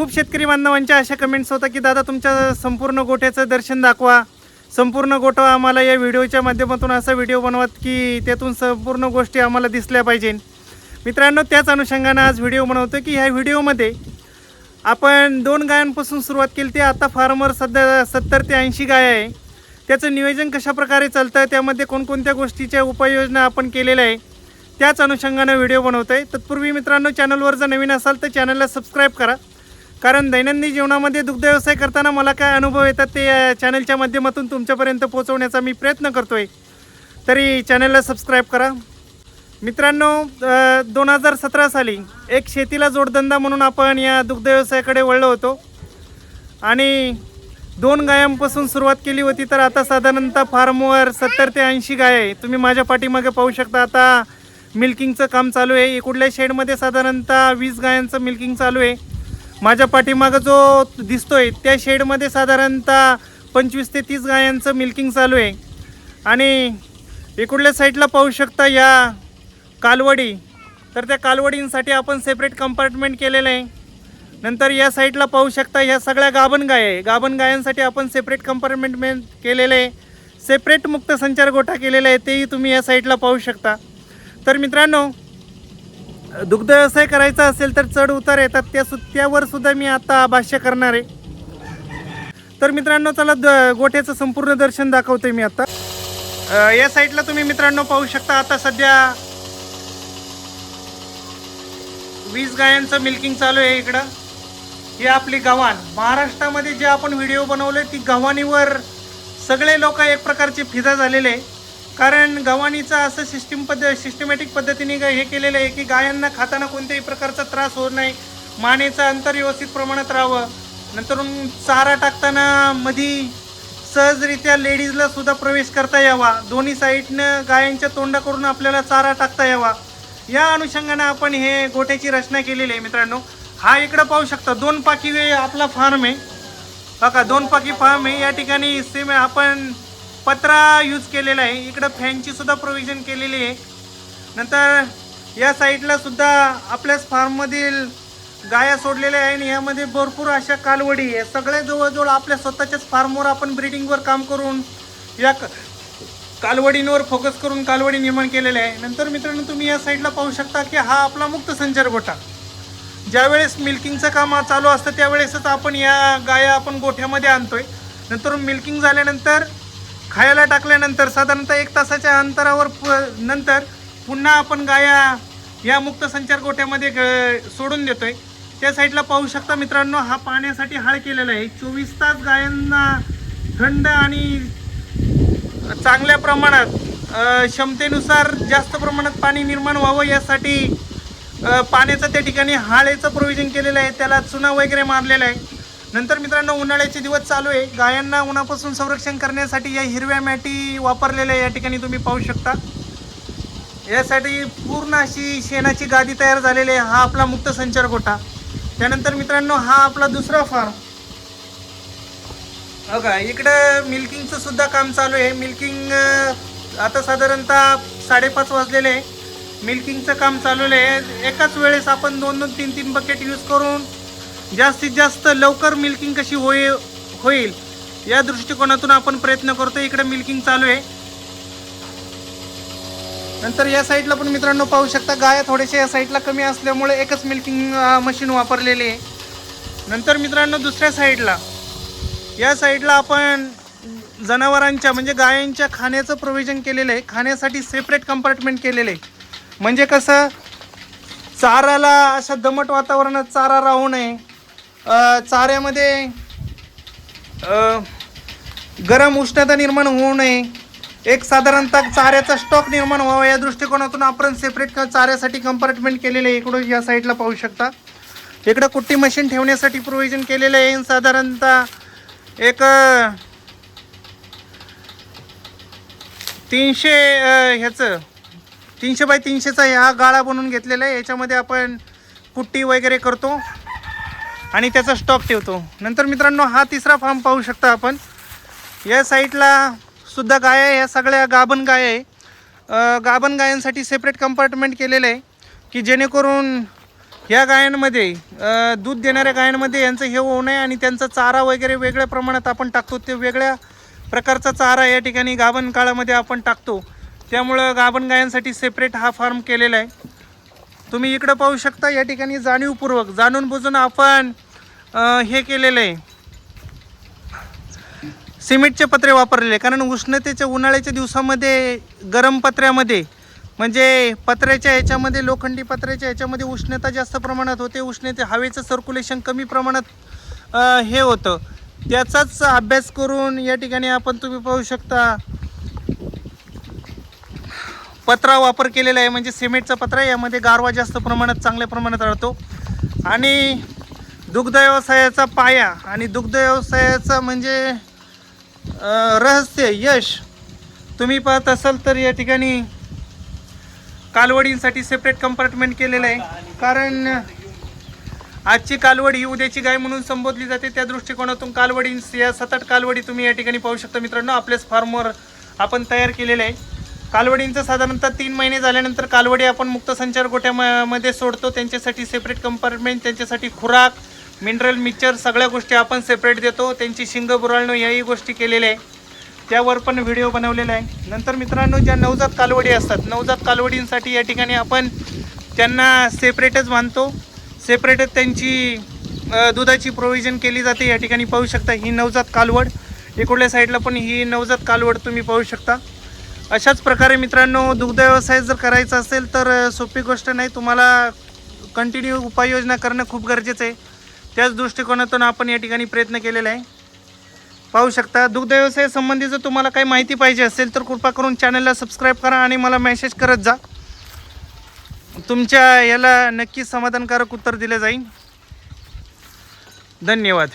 खूप शेतकरी बांधवांच्या अशा कमेंट्स होता की दादा तुमच्या संपूर्ण गोठ्याचं दर्शन दाखवा. संपूर्ण गोठा आम्हाला या व्हिडिओच्या माध्यमातून असा व्हिडिओ बनवत की त्यातून संपूर्ण गोष्टी आम्हाला दिसल्या पाहिजे. मित्रांनो त्याच अनुषंगानं आज व्हिडिओ बनवतो की ह्या व्हिडिओमध्ये आपण दोन गायांपासून सुरुवात केली ते. आता फार्मर सध्या सत्तर ते ऐंशी गाय आहे. त्याचं नियोजन कशा प्रकारे चालतं त्यामध्ये कोणकोणत्या गोष्टीच्या उपाययोजना आपण केलेल्या आहे त्याच अनुषंगानं व्हिडिओ बनवतो आहे तत्पूर्वी मित्रांनो चॅनलवर जर नवीन असाल तर चॅनलला सबस्क्राईब करा. कारण दैनंदिन जीवनामध्ये दुग्ध व्यवसाय करताना मला काय अनुभव येतात ते चॅनलच्या माध्यमातून तुमच्यापर्यंत पोहोचवण्याचा मी प्रयत्न करतो आहे तरी चॅनलला सबस्क्राईब करा. मित्रांनो दोन हजार सतरा साली एक शेतीला जोडधंदा म्हणून आपण या दुग्ध व्यवसायाकडे वळलो होतो. आणि दोन गायांपासून सुरुवात केली होती तर आता साधारणतः फार्मवर सत्तर ते ऐंशी गाय आहे. तुम्ही माझ्या पाठीमागे पाहू शकता आता मिल्किंगचं काम चालू आहे. कुठल्या शेडमध्ये साधारणतः वीस गायांचं मिल्किंग चालू आहे. माझ्या पाठीमागं जो दिसतोय त्या शेडमध्ये साधारणतः पंचवीस ते तीस गायांचं मिल्किंग चालू आहे. आणि इकडल्या साईडला पाहू शकता या कालवडी. तर त्या कालवडींसाठी आपण सेपरेट कंपार्टमेंट केलेलं आहे. नंतर या साईडला पाहू शकता ह्या सगळ्या गाभण गाय आहे. गाभण गायांसाठी आपण सेपरेट कंपार्टमेंटमेंट केलेलं आहे. सेपरेट मुक्त संचार गोठा केलेला आहे तेही तुम्ही या साईडला पाहू शकता. तर मित्रांनो दुग्ध व्यवसाय करायचा असेल तर चढ उतार येतात. त्या सु त्यावर सुद्धा मी आता भाष्य करणार आहे. तर मित्रांनो चला द गोठ्याचं संपूर्ण दर्शन दाखवते मी आता. अ, या साईडला तुम्ही मित्रांनो पाहू शकता आता सध्या वीस गायांचं मिल्किंग चालू आहे इकडं. ही आपली गव्हाण. महाराष्ट्रामध्ये जे आपण व्हिडिओ बनवले ती गव्हाणीवर सगळे लोक एक प्रकारचे फिदा झालेले आहे. कारण गव्हाणीचं असं सिस्टीम पद्ध सिस्टमॅटिक पद्धतीने ग- हे केलेलं आहे की गायांना खाताना कोणत्याही प्रकारचा त्रास होत नाही. मानेचं अंतर व्यवस्थित प्रमाणात राहावं. नंतर चारा टाकताना मधी सहजरित्या लेडीजला सुद्धा प्रवेश करता यावा. दोन्ही साईडनं गायांच्या तोंडाकडून आपल्याला चारा टाकता यावा. या अनुषंगानं आपण हे गोठ्याची रचना केलेली आहे मित्रांनो. हा इकडं पाहू शकता दोन पाकी आपला फार्म आहे. बघा दोन पाकी फार्म आहे. या ठिकाणी सेम आपण पत्रा यूज केलेला आहे. इकडं फॅनची सुद्धा प्रोव्हिजन केलेली आहे. नंतर या साईडला सुद्धा आपल्याच फार्ममधील गाया सोडलेल्या आहे आणि यामध्ये भरपूर अशा कालवडी आहे. सगळ्या जवळजवळ आपल्या स्वतःच्याच फार्मवर आपण ब्रिडिंगवर काम करून या क- कालवडींवर फोकस करून कालवडी निर्माण केलेले आहे. नंतर मित्रांनो तुम्ही या साईडला पाहू शकता की हा आपला मुक्त संचार गोठा. ज्यावेळेस मिल्किंगचं काम चालू असतं त्यावेळेसच आपण या गाया आपण गोठ्यामध्ये आणतोय. नंतर मिल्किंग झाल्यानंतर खायला टाकल्यानंतर साधारणतः एक तासाच्या अंतरावर प- नंतर पुन्हा आपण गाया या मुक्त संचार गोठ्यामध्ये ग- सोडून देतोय. त्या साईडला पाहू शकता मित्रांनो हा पाण्यासाठी हाळ केलेला आहे. चोवीस तास गायांना थंड आणि चांगल्या प्रमाणात क्षमतेनुसार जास्त प्रमाणात पाणी निर्माण व्हावं यासाठी पाण्याचं त्या ठिकाणी हाळेचं प्रोव्हिजन केलेलं आहे. त्याला चुना वगैरे मारलेला आहे. नंतर मित्रांनो उन्हाळ्याचे दिवस चालू आहे. गायांना उन्हापासून संरक्षण करण्यासाठी या हिरव्या मॅटी वापरलेल्या या ठिकाणी तुम्ही पाहू शकता. यासाठी पूर्ण अशी शेणाची गादी तयार झालेली आहे. हा आपला मुक्त संचार गोठा. त्यानंतर मित्रांनो हा आपला दुसरा फार्म बघा हो इकडं मिल्किंगचं सुद्धा काम चालू आहे. मिल्किंग आता साधारणतः साडेपाच वाजलेले आहे. मिल्किंगचं काम चालू आहे. एकाच वेळेस आपण दोन दोन तीन तीन बकेट यूज करून जास्तीत जास्त लवकर मिल्किंग कशी होई होईल या दृष्टिकोनातून आपण प्रयत्न करतो इकडे मिल्किंग चालू आहे. नंतर या साईडला पण मित्रांनो पाहू शकता गाया थोडेसे या साईडला कमी असल्यामुळे एकच मिल्किंग मशीन वापरलेली आहे. नंतर मित्रांनो दुसऱ्या साईडला या साईडला आपण जनावरांच्या म्हणजे गायांच्या खाण्याचं प्रोव्हिजन केलेलं आहे. खाण्यासाठी सेपरेट कंपार्टमेंट केलेलं आहे. म्हणजे कसं चाराला अशा दमट वातावरणात चारा राहू नये. चाऱ्यामध्ये गरम उष्णता निर्माण होऊ नये. एक साधारणतः चाऱ्याचा स्टॉक निर्माण व्हावा. या दृष्टिकोनातून आपण सेपरेट चाऱ्यासाठी कंपार्टमेंट केलेलं आहे. इकडं या साईडला पाहू शकता. इकडं कुट्टी मशीन ठेवण्यासाठी प्रोव्हिजन केलेलं आहे. साधारणतः एक तीनशे ह्याचं तीनशे बाय तीनशेचा हा गाळा बनवून घेतलेला आहे. याच्यामध्ये आपण कुट्टी वगैरे करतो. आणि त्याचा स्टॉक ठेवतो. नंतर मित्रांनो हा तिसरा फार्म पाहू शकता आपण. या साईडला सुद्धा गाय आहे. या सगळ्या गाभण गाय आहे. गाभण गायांसाठी सेपरेट कंपार्टमेंट केलेलं आहे की जेणेकरून ह्या गायांमध्ये दूध देणाऱ्या गायांमध्ये यांचं हे होऊ नये आणि त्यांचा चारा वगैरे वेगळ्या प्रमाणात आपण टाकतो. ते वेगळ्या प्रकारचा चारा या ठिकाणी गाभण काळामध्ये आपण टाकतो. त्यामुळं गाभण गायांसाठी सेपरेट हा फार्म केलेला आहे. तुम्ही इकडं पाहू शकता या ठिकाणी जाणीवपूर्वक जाणून बुजून आपण हे केलेलं. आहे सिमेंटचे पत्रे वापरलेले कारण उष्णतेच्या उन्हाळ्याच्या दिवसामध्ये गरम पत्र्यामध्ये म्हणजे पत्र्याच्या याच्यामध्ये लोखंडी पत्र्याच्या याच्यामध्ये उष्णता जास्त प्रमाणात होते उष्णते हवेचं सर्क्युलेशन कमी प्रमाणात हे होतं. त्याचाच अभ्यास करून या ठिकाणी आपण तुम्ही पाहू शकता पत्रा वापर केलेला आहे म्हणजे सिमेंटचा पत्रा यामध्ये गारवा जास्त प्रमाणात चांगल्या प्रमाणात राहतो. आणि दुग्ध व्यवसायाचा पाया आणि दुग्ध व्यवसायाचा म्हणजे रहस्य यश तुम्ही पाहत असाल तर या ठिकाणी कालवडींसाठी सेपरेट कंपार्टमेंट केलेलं आहे. कारण आजची कालवड ही उद्याची गाय म्हणून संबोधली जाते. त्या दृष्टिकोनातून कालवडी या सतत कालवडी तुम्ही या ठिकाणी पाहू शकता मित्रांनो. आपल्याच फार्मवर आपण तयार केलेलं आहे कालवडींचं साधारणतः तीन महिने झाल्यानंतर कालवडी आपण मुक्त संचार गोट्यामध्ये सोडतो. त्यांच्यासाठी सेपरेट कंपार्टमेंट त्यांच्यासाठी खुराक मिनरल मिक्सचर सगळ्या गोष्टी आपण सेपरेट देतो. त्यांची शिंग बुराळणं याही गोष्टी केलेल्या आहे त्यावर पण व्हिडिओ बनवलेला आहे. नंतर मित्रांनो ज्या नवजात कालवडी असतात नवजात कालवडींसाठी या ठिकाणी आपण त्यांना सेपरेटच बांधतो. सेपरेटच त्यांची दुधाची प्रोव्हिजन केली जाते. या ठिकाणी पाहू शकता ही नवजात कालवड. इकडल्या साईडला पण ही नवजात कालवड तुम्ही पाहू शकता. अशाच प्रकारे मित्रांनो दुग्ध व्यवसाय जर करायचा असेल तर सोपी गोष्ट नाही. तुम्हाला कंटिन्यू उपाययोजना करणं खूप गरजेचं आहे. त्याच दृष्टिकोनातून आपण या ठिकाणी प्रयत्न केलेला आहे. पाहू शकता दुग्ध व्यवसायासंबंधी जर तुम्हाला काही माहिती पाहिजे असेल तर कृपा करून चॅनलला सबस्क्राईब करा आणि मला मेसेज करत जा. तुमच्या याला नक्कीच समाधानकारक उत्तर दिलं जाईल. धन्यवाद.